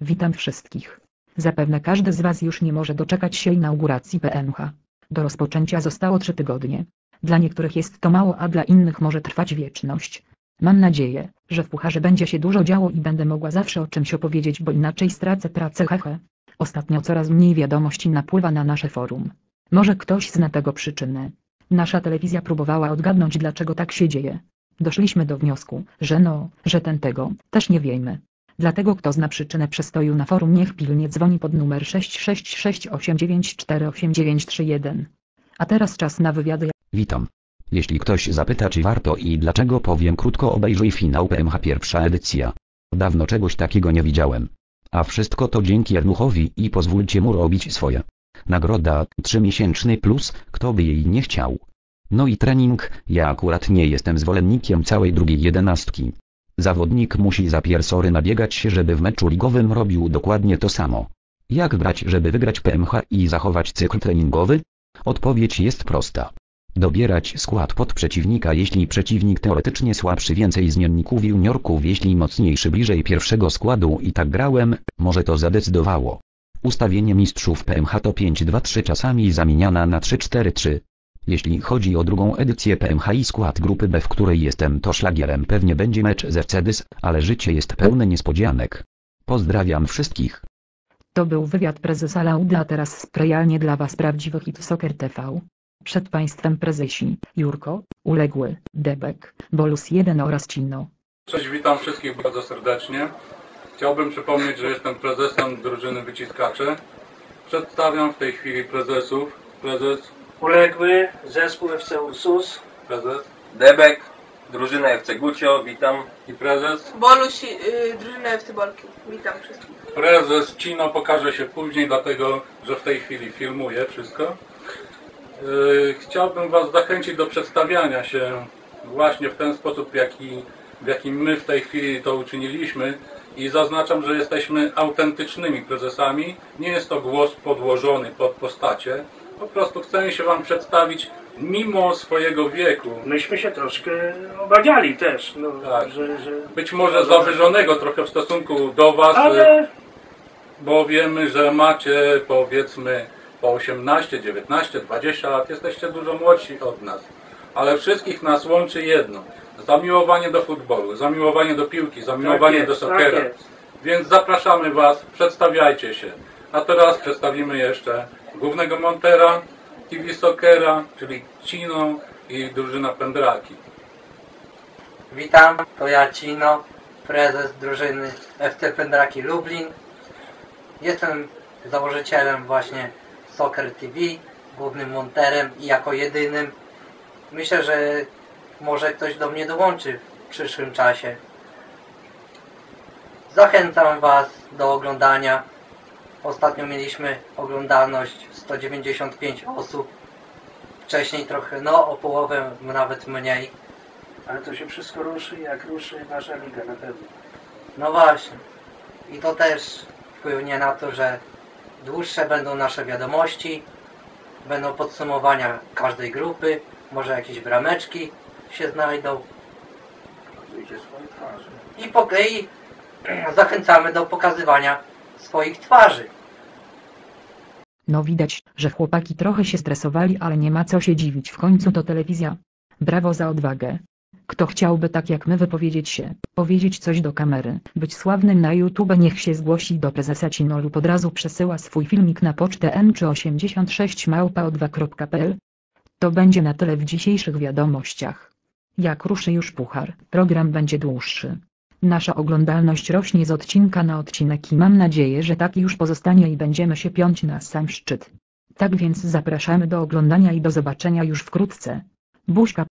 Witam wszystkich. Zapewne każdy z Was już nie może doczekać się inauguracji PMH. Do rozpoczęcia zostało 3 tygodnie. Dla niektórych jest to mało, a dla innych może trwać wieczność. Mam nadzieję, że w pucharze będzie się dużo działo i będę mogła zawsze o czymś opowiedzieć, bo inaczej stracę pracę hehe. Ostatnio coraz mniej wiadomości napływa na nasze forum. Może ktoś zna tego przyczynę. Nasza telewizja próbowała odgadnąć dlaczego tak się dzieje. Doszliśmy do wniosku, że no, że ten tego, też nie wiemy. Dlatego kto zna przyczynę przestoju na forum niech pilnie dzwoni pod numer 66689489931. A teraz czas na wywiady. Witam. Jeśli ktoś zapyta czy warto i dlaczego powiem krótko obejrzyj finał PMH pierwsza edycja. Dawno czegoś takiego nie widziałem. A wszystko to dzięki Ernuchowi i pozwólcie mu robić swoje. Nagroda, 3-miesięczny plus, kto by jej nie chciał. No i trening, ja akurat nie jestem zwolennikiem całej drugiej jedenastki. Zawodnik musi za piersory nabiegać się żeby w meczu ligowym robił dokładnie to samo. Jak brać żeby wygrać PMH i zachować cykl treningowy? Odpowiedź jest prosta. Dobierać skład pod przeciwnika jeśli przeciwnik teoretycznie słabszy więcej zmienników juniorków jeśli mocniejszy bliżej pierwszego składu i tak grałem, może to zadecydowało. Ustawienie mistrzów PMH to 5-2-3 czasami zamieniana na 3-4-3. Jeśli chodzi o drugą edycję PMH i skład grupy B w której jestem to szlagierem pewnie będzie mecz z Cedys, ale życie jest pełne niespodzianek. Pozdrawiam wszystkich. To był wywiad prezesa Lauda, a teraz specjalnie dla Was prawdziwy hit Soccer TV. Przed Państwem prezesi Jurko, Uległy, Debek, Bolus 1 oraz Cino. Cześć, witam wszystkich bardzo serdecznie. Chciałbym przypomnieć, że jestem prezesem drużyny wyciskaczy. Przedstawiam w tej chwili prezesów. Prezes, Uległy zespół FC Ursus. prezes Debek, drużyna FC Gucio, witam. i prezes. Bolusi, y, drużyna FC Bolki. Witam wszystkich. Prezes Cino pokaże się później, dlatego że w tej chwili filmuję wszystko. Yy, Chciałbym Was zachęcić do przedstawiania się właśnie w ten sposób, w jaki, w jakim my w tej chwili to uczyniliśmy. I zaznaczam, że jesteśmy autentycznymi prezesami. Nie jest to głos podłożony pod postacie. Po prostu chcemy się Wam przedstawić mimo swojego wieku. Myśmy się troszkę obawiali też, no, Tak. że, że... Być może zawyżonego trochę w stosunku do Was. Ale bo wiemy, że macie powiedzmy po 18, 19, 20 lat, jesteście dużo młodsi od nas. Ale wszystkich nas łączy jedno. Zamiłowanie do futbolu, zamiłowanie do piłki, zamiłowanie Tak do jest, sokera. tak jest. Więc zapraszamy Was, przedstawiajcie się. A teraz przedstawimy jeszcze głównego montera TV Sokera, czyli Cino i drużyna Pendraki. Witam, to ja Cino, prezes drużyny FC Pendraki Lublin. Jestem założycielem właśnie Soccer TV, głównym monterem i jako jedynym. Myślę, że może ktoś do mnie dołączy w przyszłym czasie. Zachęcam Was do oglądania. Ostatnio mieliśmy oglądalność 195 osób. Wcześniej trochę, no o połowę nawet mniej. ale to się wszystko ruszy, jak ruszy nasza liga na pewno. No właśnie. I to też wpłynie na to, że dłuższe będą nasze wiadomości, będą podsumowania każdej grupy, może jakieś brameczki się znajdą i, po, i zachęcamy do pokazywania swoich twarzy. No widać, że chłopaki trochę się stresowali, ale nie ma co się dziwić, w końcu to telewizja. Brawo za odwagę. Kto chciałby tak jak my wypowiedzieć się, powiedzieć coś do kamery, być sławnym na YouTube niech się zgłosi do prezesa Cino lub od razu przesyła swój filmik na pocztę n 86 małpa2.pl. To będzie na tyle w dzisiejszych wiadomościach. Jak ruszy już puchar, program będzie dłuższy. Nasza oglądalność rośnie z odcinka na odcinek i mam nadzieję, że tak już pozostanie i będziemy się piąć na sam szczyt. Tak więc zapraszamy do oglądania i do zobaczenia już wkrótce. Buźka.